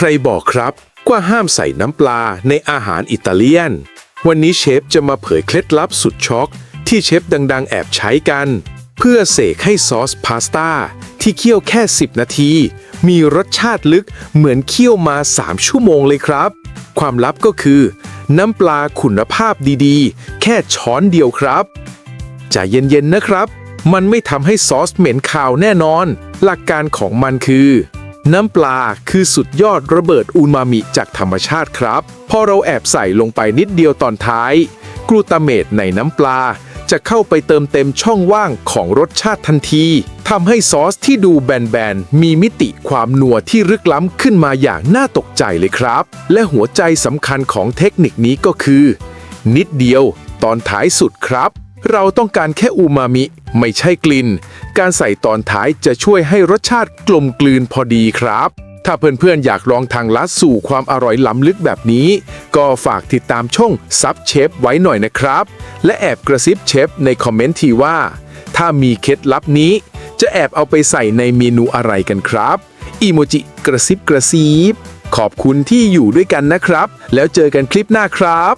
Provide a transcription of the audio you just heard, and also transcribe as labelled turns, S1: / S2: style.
S1: ใครบอกครับว่าห้ามใส่น้ำปลาในอาหารอิตาเลียน วันนี้เชฟจะมาเผยเคล็ดลับสุดช็อกที่เชฟดังๆ แอบใช้กัน เพื่อเสกให้ซอสพาสต้าที่เคี่ยวแค่ 10 นาที มีรสชาติลึกเหมือนเคี่ยวมา 3 ชั่วโมงเลยครับ ความลับก็คือ น้ำปลาคุณภาพดีๆ แค่ช้อนเดียวครับใจเย็นๆนะครับ มันไม่ทำให้ซอสเหม็นคาวแน่นอน หลักการของมันคือ น้ำปลาคือสุดยอดระเบิดอูมามิจากธรรมชาติครับ พอเราแอบใส่ลงไปนิดเดียวตอนท้าย กลูตาเมตในน้ำปลา จะเข้าไปเติมเต็มช่องว่างของรสชาติทันทีทำให้ซอสที่ดูแบนๆ มีมิติความนัวที่ลึกล้ำขึ้นมาอย่างน่าตกใจเลยครับ และหัวใจสำคัญของเทคนิคนี้ก็คือ นิดเดียวตอนท้ายสุดครับ เราต้องการแค่อูมามิ ไม่ใช่กลิ่น การใส่ตอนท้ายจะช่วยให้รสชาติกลมกลืนพอดีครับ ถ้าเพื่อนๆ อยากลองทางลัดสู่ความอร่อยล้ำลึกแบบนี้ ก็ฝากติดตามช่องซับเชฟไว้หน่อยนะครับ และแอบกระซิบเชฟในคอมเมนต์ทีว่า ถ้ามีเคล็ดลับนี้ จะแอบเอาไปใส่ในเมนูอะไรกันครับอีโมจิกระซิบกระซิบขอบคุณที่อยู่ด้วยกันนะครับ แล้วเจอกันคลิปหน้าครับ